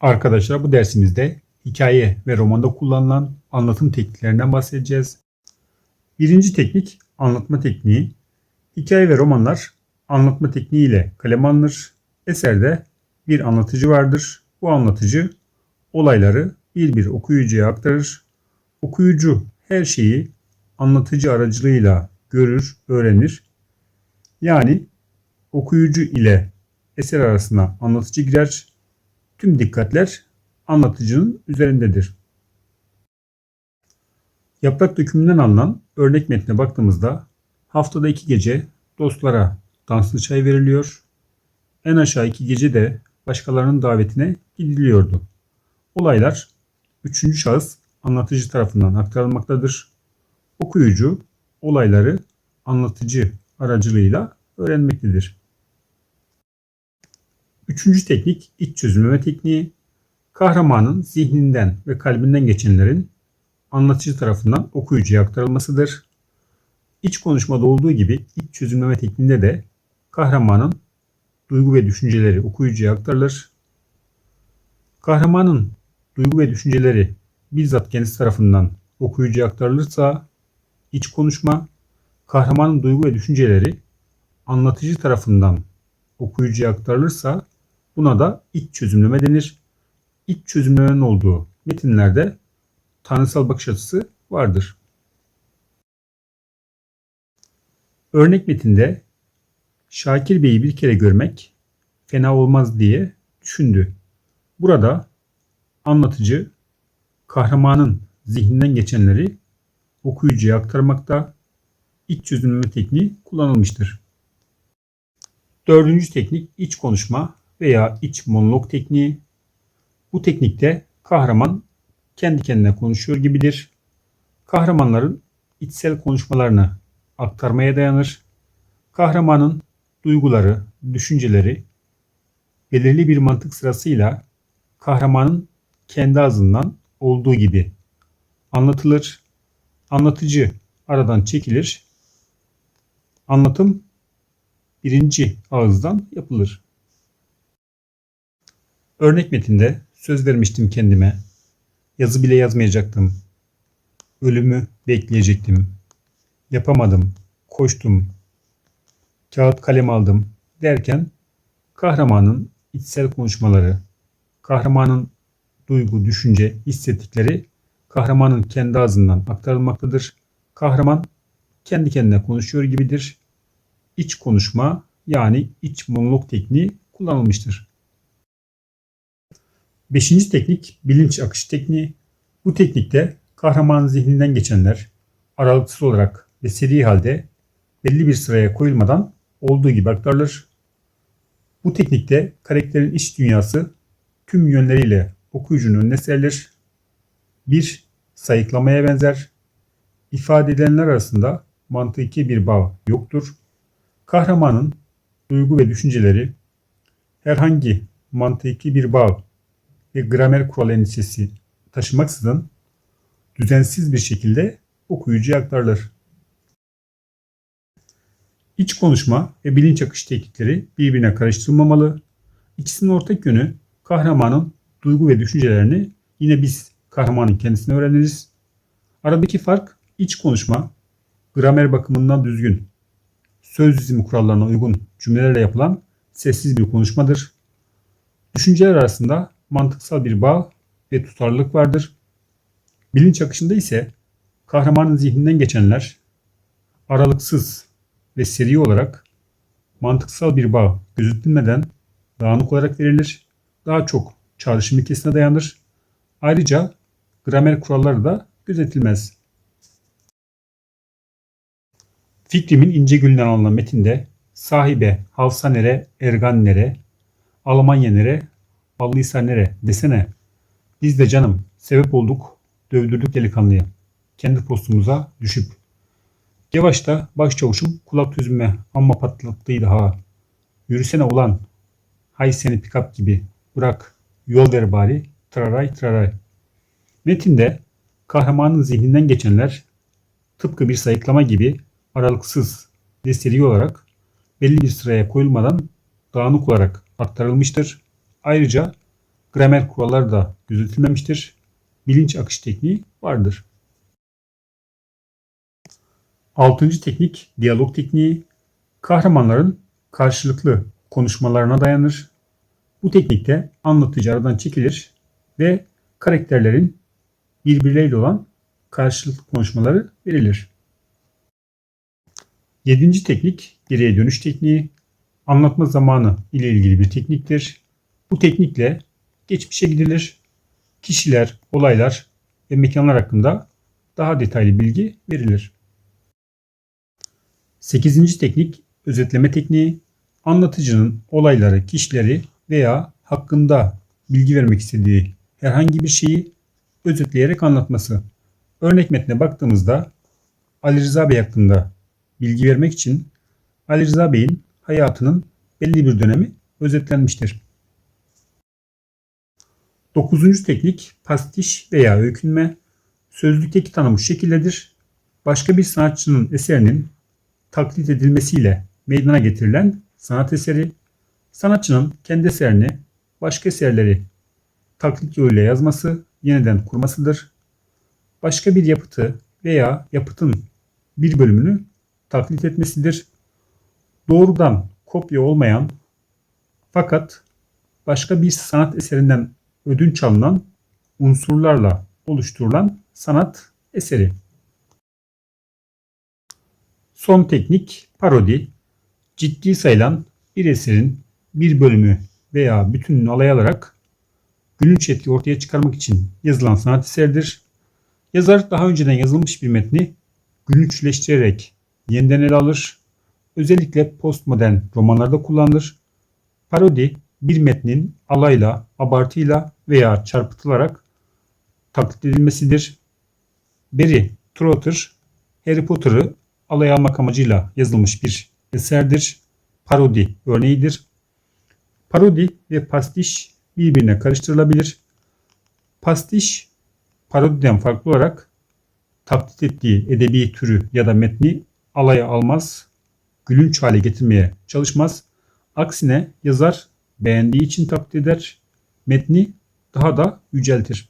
Arkadaşlar bu dersimizde hikaye ve romanda kullanılan anlatım tekniklerinden bahsedeceğiz. Birinci teknik anlatma tekniği. Hikaye ve romanlar anlatma tekniğiyle kaleme alınır. Eserde bir anlatıcı vardır. Bu anlatıcı olayları bir bir okuyucuya aktarır. Okuyucu her şeyi anlatıcı aracılığıyla görür, öğrenir. Yani okuyucu ile eser arasına anlatıcı girer. Tüm dikkatler anlatıcının üzerindedir. Yaprak dökümünden alınan örnek metne baktığımızda haftada iki gece dostlara danslı çay veriliyor. En aşağı iki gece de başkalarının davetine gidiliyordu. Olaylar üçüncü şahıs anlatıcı tarafından aktarılmaktadır. Okuyucu olayları anlatıcı aracılığıyla öğrenmektedir. Üçüncü teknik iç çözümleme tekniği. Kahramanın zihninden ve kalbinden geçenlerin anlatıcı tarafından okuyucuya aktarılmasıdır. İç konuşmada olduğu gibi iç çözümleme tekniğinde de kahramanın duygu ve düşünceleri okuyucuya aktarılır. Kahramanın duygu ve düşünceleri bizzat kendisi tarafından okuyucuya aktarılırsa iç konuşma, kahramanın duygu ve düşünceleri anlatıcı tarafından okuyucuya aktarılırsa buna da iç çözümleme denir. İç çözümlemenin olduğu metinlerde tanrısal bakış açısı vardır. Örnek metinde Şakir Bey'i bir kere görmek fena olmaz diye düşündü. Burada anlatıcı kahramanın zihninden geçenleri okuyucuya aktarmakta iç çözümleme tekniği kullanılmıştır. Dördüncü teknik iç konuşma veya iç monolog tekniği. Bu teknikte kahraman kendi kendine konuşuyor gibidir. Kahramanların içsel konuşmalarını aktarmaya dayanır. Kahramanın duyguları, düşünceleri belirli bir mantık sırasıyla kahramanın kendi ağzından olduğu gibi anlatılır. Anlatıcı aradan çekilir. Anlatım birinci ağızdan yapılır. Örnek metinde söz vermiştim kendime. Yazı bile yazmayacaktım. Ölümü bekleyecektim. Yapamadım. Koştum. Kağıt kalem aldım derken kahramanın içsel konuşmaları, kahramanın duygu, düşünce, hissettikleri kahramanın kendi ağzından aktarılmaktadır. Kahraman kendi kendine konuşuyor gibidir. İç konuşma yani iç monolog tekniği kullanılmıştır. Beşinci teknik bilinç akış tekniği. Bu teknikte kahramanın zihninden geçenler aralıksız olarak ve seri halde belli bir sıraya koyulmadan olduğu gibi aktarılır. Bu teknikte karakterin iç dünyası tüm yönleriyle okuyucunun önüne serilir. Bir sayıklamaya benzer. İfade edilenler arasında mantıki bir bağ yoktur. Kahramanın duygu ve düşünceleri herhangi mantıki bir bağ ve gramer kural endişesi taşımaksızın düzensiz bir şekilde okuyucuya aktarılır. İç konuşma ve bilinç akış teknikleri birbirine karıştırılmamalı. İkisinin ortak yönü kahramanın duygu ve düşüncelerini yine biz kahramanın kendisine öğreniriz. Aradaki fark iç konuşma, gramer bakımından düzgün, söz dizimi kurallarına uygun cümlelerle yapılan sessiz bir konuşmadır. Düşünceler arasında mantıksal bir bağ ve tutarlılık vardır. Bilinç akışında ise kahramanın zihninden geçenler aralıksız ve seri olarak mantıksal bir bağ gözetilmeden dağınık olarak verilir. Daha çok çağrışım ilkesine dayanır. Ayrıca gramer kuralları da gözetilmez. Fikrimin ince gülünden alınan metinde sahibe Havsa nere, Ergan Almanya nere, desene. Biz de canım sebep olduk, dövdürdük delikanlıya. Kendi postumuza düşüp. Yavaşta başçavuşum kulak tüzüme amma patlattıydı ha. Yürüsene ulan. Hay seni pikap gibi. Bırak. Yol ver bari. Traray traray. Metinde kahramanın zihninden geçenler tıpkı bir sayıklama gibi aralıksız ve seri olarak belli bir sıraya koyulmadan dağınık olarak aktarılmıştır. Ayrıca gramer kuralları da gözetilmemiştir. Bilinç akış tekniği vardır. Altıncı teknik diyalog tekniği. Kahramanların karşılıklı konuşmalarına dayanır. Bu teknikte anlatıcı aradan çekilir ve karakterlerin birbirleriyle olan karşılıklı konuşmaları verilir. Yedinci teknik geriye dönüş tekniği. Anlatma zamanı ile ilgili bir tekniktir. Bu teknikle geçmişe gidilir. Kişiler, olaylar ve mekanlar hakkında daha detaylı bilgi verilir. Sekizinci teknik özetleme tekniği. Anlatıcının olayları, kişileri veya hakkında bilgi vermek istediği herhangi bir şeyi özetleyerek anlatması. Örnek metne baktığımızda Ali Rıza Bey hakkında bilgi vermek için Ali Rıza Bey'in hayatının belli bir dönemi özetlenmiştir. Dokuzuncu teknik pastiş veya öykünme. Sözlükteki tanımı şu şekildedir. Başka bir sanatçının eserinin taklit edilmesiyle meydana getirilen sanat eseri, sanatçının kendi eserini başka eserleri taklit yoluyla yazması, yeniden kurmasıdır. Başka bir yapıtı veya yapıtın bir bölümünü taklit etmesidir. Doğrudan kopya olmayan fakat başka bir sanat eserinden ödünç alınan unsurlarla oluşturulan sanat eseri. Son teknik parodi. Ciddi sayılan bir eserin bir bölümü veya bütününü alay alarak gülünç etki ortaya çıkarmak için yazılan sanat eseridir. Yazar daha önceden yazılmış bir metni gülünçleştirerek yeniden ele alır. Özellikle postmodern romanlarda kullanılır. Parodi bir metnin alayla, abartıyla veya çarpıtılarak taklit edilmesidir. Barry Trotter, Harry Potter'ı alay almak amacıyla yazılmış bir eserdir. Parodi örneğidir. Parodi ve pastiş birbirine karıştırılabilir. Pastiş parodiden farklı olarak taklit ettiği edebi türü ya da metni alaya almaz, gülünç hale getirmeye çalışmaz. Aksine yazar beğendiği için taklit eder, metni daha da yüceltir.